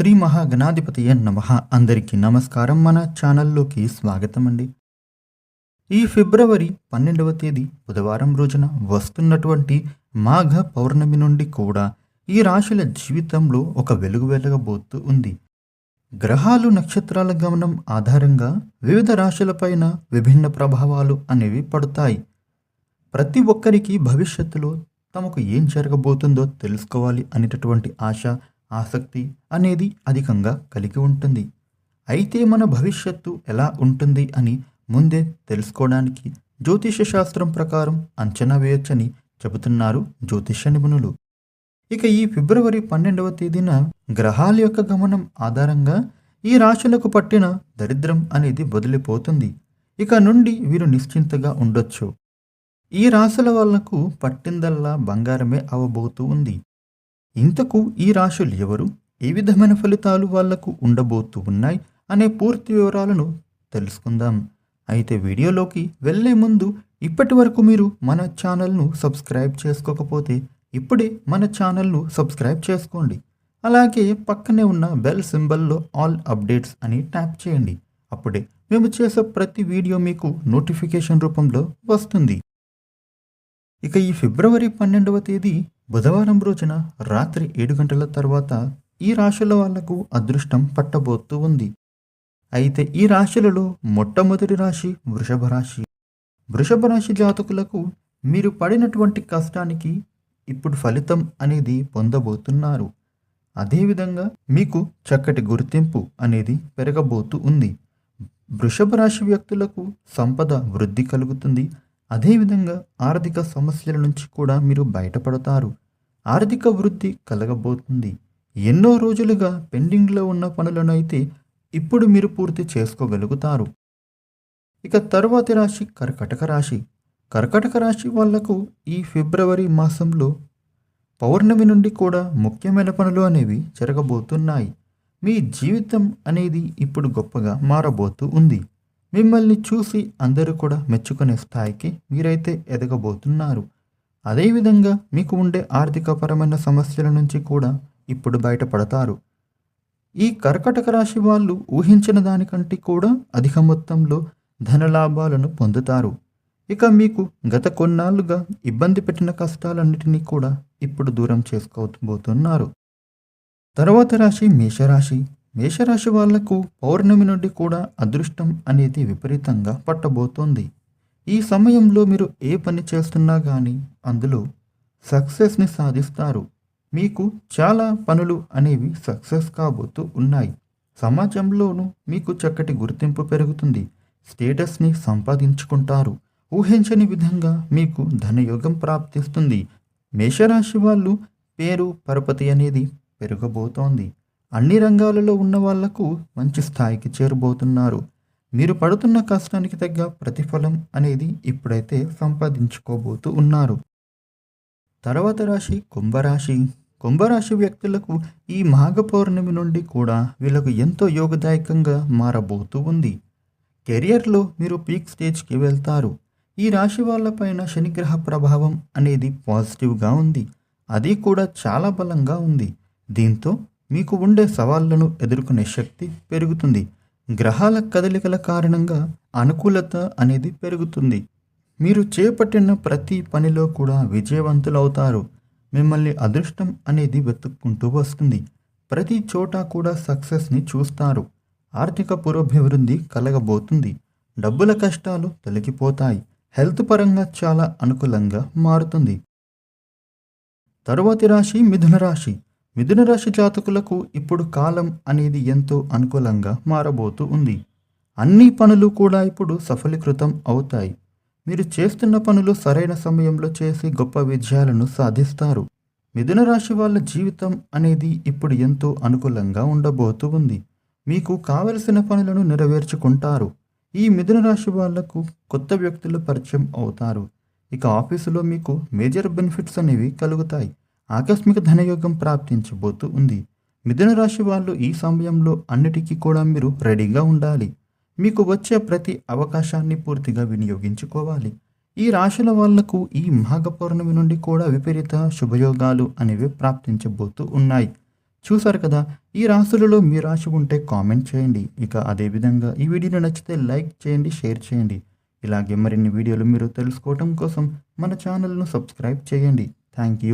శ్రీ మహాగణాధిపతి నమ. అందరికీ నమస్కారం. మన ఛానల్లోకి స్వాగతం అండి ఈ ఫిబ్రవరి పన్నెండవ తేదీ బుధవారం రోజున వస్తున్నటువంటి మాఘ పౌర్ణమి నుండి కూడా ఈ రాశుల జీవితంలో ఒక వెలుగు వెలగబోతూ ఉంది. గ్రహాలు నక్షత్రాల గమనం ఆధారంగా వివిధ రాశులపైన విభిన్న ప్రభావాలు అనేవి పడతాయి. ప్రతి ఒక్కరికి భవిష్యత్తులో తమకు ఏం జరగబోతుందో తెలుసుకోవాలి అనేటటువంటి ఆశ ఆసక్తి అనేది అధికంగా కలిగి ఉంటుంది. అయితే మన భవిష్యత్తు ఎలా ఉంటుంది అని ముందే తెలుసుకోవడానికి జ్యోతిష శాస్త్రం ప్రకారం అంచనా వేయొచ్చని చెబుతున్నారు జ్యోతిష నిపుణులు. ఇక ఈ ఫిబ్రవరి పన్నెండవ తేదీన గ్రహాల యొక్క గమనం ఆధారంగా ఈ రాశులకు పట్టిన దరిద్రం అనేది వదిలిపోతుంది ఇక నుండి వీరు నిశ్చింతగా ఉండొచ్చు. ఈ రాశుల వాళ్ళకు పట్టిందల్లా బంగారమే అవబోతూ ఉంది. ఇంతకు ఈ రాశులు ఎవరు? ఏ విధమైన ఫలితాలు వాళ్ళకు ఉండబోతూ ఉన్నాయి? అనే పూర్తి వివరాలను తెలుసుకుందాం. అయితే వీడియోలోకి వెళ్ళే ముందు ఇప్పటి వరకు మీరు మన ఛానల్ను సబ్స్క్రైబ్ చేసుకోకపోతే ఇప్పుడే మన ఛానల్ను సబ్స్క్రైబ్ చేసుకోండి. అలాగే పక్కనే ఉన్న బెల్ సింబల్లో ఆల్ అప్డేట్స్ అని ట్యాప్ చేయండి. అప్పుడే మేము చేసే ప్రతి వీడియో మీకు నోటిఫికేషన్ రూపంలో వస్తుంది. ఇక ఈ ఫిబ్రవరి పన్నెండవ తేదీ బుధవారం రోజున రాత్రి ఏడు గంటల తర్వాత ఈ రాశుల వాళ్ళకు అదృష్టం పట్టబోతూ ఉంది. అయితే ఈ రాశులలో మొట్టమొదటి రాశి వృషభ రాశి. వృషభ రాశి జాతకులకు మీరు పడినటువంటి కష్టానికి ఇప్పుడు ఫలితం అనేది పొందబోతున్నారు. అదేవిధంగా మీకు చక్కటి గుర్తింపు అనేది పెరగబోతూ ఉంది. వృషభ రాశి వ్యక్తులకు సంపద వృద్ధి కలుగుతుంది. అదేవిధంగా ఆర్థిక సమస్యల నుంచి కూడా మీరు బయటపడతారు. ఆర్థిక వృద్ధి కలగబోతుంది. ఎన్నో రోజులుగా పెండింగ్లో ఉన్న పనులను అయితే ఇప్పుడు మీరు పూర్తి చేసుకోగలుగుతారు. ఇక తర్వాతి రాశి కర్కటక రాశి. కర్కటక రాశి వాళ్ళకు ఈ ఫిబ్రవరి మాసంలో పౌర్ణమి నుండి కూడా ముఖ్యమైన పనులు అనేవి జరగబోతున్నాయి. మీ జీవితం అనేది ఇప్పుడు గొప్పగా మారబోతూ ఉంది. మిమ్మల్ని చూసి అందరూ కూడా మెచ్చుకునే స్థాయికి మీరైతే ఎదగబోతున్నారు. అదేవిధంగా మీకు ఉండే ఆర్థికపరమైన సమస్యల నుంచి కూడా ఇప్పుడు బయటపడతారు. ఈ కర్కటక రాశి వాళ్ళు ఊహించిన దానికంటే కూడా అధిక మొత్తంలో ధనలాభాలను పొందుతారు. ఇక మీకు గత కొన్నాళ్ళుగా ఇబ్బంది పెట్టిన కష్టాలన్నిటినీ కూడా ఇప్పుడు దూరం చేసుకోబోతున్నారు. తర్వాత రాశి మేషరాశి మేషరాశి వాళ్ళకు పౌర్ణమి నుండి కూడా అదృష్టం అనేది విపరీతంగా పట్టబోతోంది. ఈ సమయంలో మీరు ఏ పని చేస్తున్నా కానీ అందులో సక్సెస్ని సాధిస్తారు. మీకు చాలా పనులు అనేవి సక్సెస్ కాబోతూ ఉన్నాయి. సమాజంలోనూ మీకు చక్కటి గుర్తింపు పెరుగుతుంది. స్టేటస్ని సంపాదించుకుంటారు. ఊహించని విధంగా మీకు ధనయోగం ప్రాప్తిస్తుంది. మేషరాశి వాళ్ళు పేరు పరపతి అనేది పెరగబోతోంది. అన్ని రంగాలలో ఉన్న వాళ్ళకు మంచి స్థాయికి చేరబోతున్నారు. మీరు పడుతున్న కష్టానికి తగ్గ ప్రతిఫలం అనేది ఇప్పుడైతే సంపాదించుకోబోతూ ఉన్నారు. తర్వాత రాశి కుంభరాశి. కుంభరాశి వ్యక్తులకు ఈ మాఘ పౌర్ణమి నుండి కూడా వీళ్ళకు ఎంతో యోగదాయకంగా మారబోతూ ఉంది. కెరియర్లో మీరు పీక్ స్టేజ్కి వెళ్తారు. ఈ రాశి వాళ్ళపైన శనిగ్రహ ప్రభావం అనేది పాజిటివ్గా ఉంది. అది కూడా చాలా బలంగా ఉంది. దీంతో మీకు ఉండే సవాళ్ళను ఎదుర్కొనే శక్తి పెరుగుతుంది. గ్రహాల కదలికల కారణంగా అనుకూలత అనేది పెరుగుతుంది. మీరు చేపట్టిన ప్రతి పనిలో కూడా విజయవంతులవుతారు. మిమ్మల్ని అదృష్టం అనేది వెతుక్కుంటూ వస్తుంది. ప్రతి చోట కూడా సక్సెస్ని చూస్తారు. ఆర్థిక పురోభివృద్ధి కలగబోతుంది. డబ్బుల కష్టాలు తొలగిపోతాయి. హెల్త్ పరంగా చాలా అనుకూలంగా మారుతుంది. తరువాతి రాశి మిథున రాశి. మిథున రాశి జాతకులకు ఇప్పుడు కాలం అనేది ఎంతో అనుకూలంగా మారబోతూ ఉంది. అన్ని పనులు కూడా ఇప్పుడు సఫలీకృతం అవుతాయి. మీరు చేస్తున్న పనులు సరైన సమయంలో చేసి గొప్ప విజయాలను సాధిస్తారు. మిథున రాశి వాళ్ళ జీవితం అనేది ఇప్పుడు ఎంతో అనుకూలంగా ఉండబోతూ ఉంది. మీకు కావలసిన పనులను నెరవేర్చుకుంటారు. ఈ మిథున రాశి వాళ్ళకు కొత్త వ్యక్తులు పరిచయం అవుతారు. ఇక ఆఫీసులో మీకు మేజర్ బెనిఫిట్స్ అనేవి కలుగుతాయి. ఆకస్మిక ధనయోగం ప్రాప్తించబోతూ ఉంది. మిథున రాశి వాళ్ళు ఈ సమయంలో అన్నిటికీ కూడా మీరు రెడీగా ఉండాలి. మీకు వచ్చే ప్రతి అవకాశాన్ని పూర్తిగా వినియోగించుకోవాలి. ఈ రాశుల వాళ్ళకు ఈ మాఘ పౌర్ణమి నుండి కూడా విపరీత శుభయోగాలు అనేవి ప్రాప్తించబోతూ ఉన్నాయి. చూసారు కదా ఈ రాశులలో మీ రాశి ఉంటే కామెంట్ చేయండి. ఇక అదేవిధంగా ఈ వీడియోని నచ్చితే లైక్ చేయండి షేర్ చేయండి. ఇలాగే మరిన్ని వీడియోలు మీరు తెలుసుకోవటం కోసం మన ఛానల్ను సబ్స్క్రైబ్ చేయండి. Thank you.